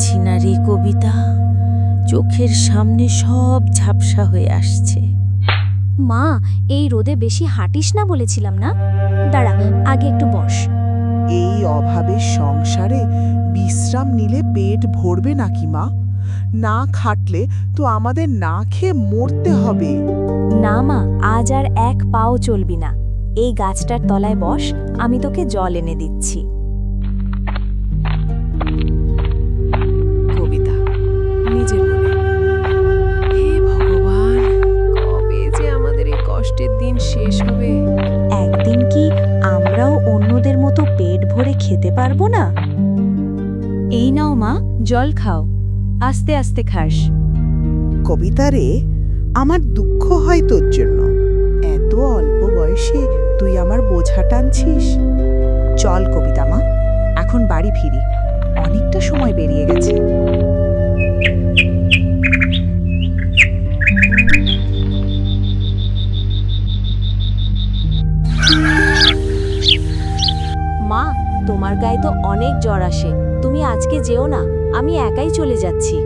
পাচ্ছি না রে কবিতা। চোখের সামনে সব ঝাপসা হয়ে আসছে। মা এই রোদে বেশি হাঁটিস না বলেছিলাম না? দাঁড়া আগে একটু বস। এই অভাবের সংসারে বিশ্রাম নিলে পেট ভরবে নাকি মা? না খাটলে তো আমাদের না খেয়ে মরতে হবে। না মা আজ আর এক পাও চলবি না। এই গাছটার তলায় বস আমি তোকে জল এনে দিচ্ছি। খেতে পারব না। এই নাও মা, জল খাও। আস্তে আস্তে খাস। কবিতা রে, আমার দুঃখ হয় তোর জন্য। এত অল্প বয়সে তুই আমার বোঝা টানছিস। চল কবিতা মা, এখন বাড়ি ফিরি। অনেকটা সময় বেরিয়ে গেছে। তোমার গায়ে তো অনেক জ্বর আসে। তুমি আজকে যেও না আমি একাই চলে যাচ্ছি।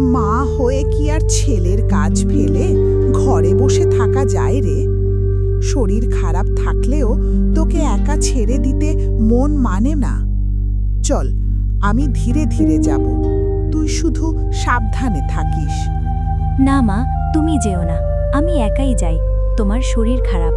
মা হয়ে কি আর ছেলের কাজ ফেলে? ঘরে বসে থাকা যায় রে। শরীর খারাপ থাকলেও তোকে একা ছেড়ে দিতে মন মানে না। চল আমি ধীরে ধীরে যাব। তুই শুধু সাবধানে থাকিস। না মা তুমি যেও না আমি একাই যাই তোমার শরীর খারাপ।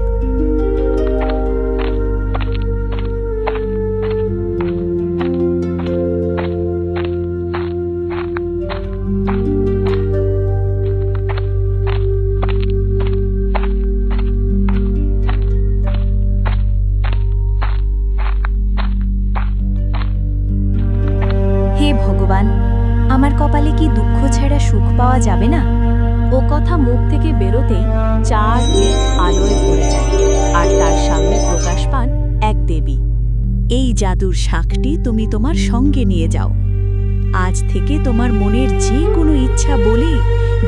ভগবান, আমার কপালে কি দুঃখ ছাড়া সুখ পাওয়া যাবে না? ও কথা মুখ থেকে বেরোতেই চারদিক আলোয় ভরে যায়, আর তার সামনে প্রকাশ পান এক দেবী। এই জাদুর শাঁখটি তুমি তোমার সঙ্গে নিয়ে যাও। আজ থেকে তোমার মনের যে কোনো ইচ্ছা বলে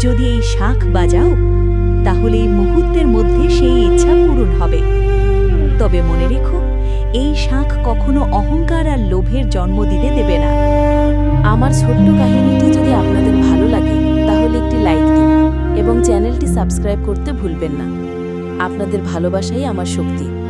যদি এই শাঁখ বাজাও, তাহলে এই মুহূর্তের মধ্যে সেই ইচ্ছা পূরণ হবে। তবে মনে রেখো, এই শাঁখ কখনো অহংকার আর লোভের জন্ম দিতে দেবে না। আমার ছোট্ট কাহিনীটি যদি আপনাদের ভালো লাগে, তাহলে একটি লাইক দিন এবং চ্যানেলটি সাবস্ক্রাইব করতে ভুলবেন না। আপনাদের ভালোবাসাই আমার শক্তি।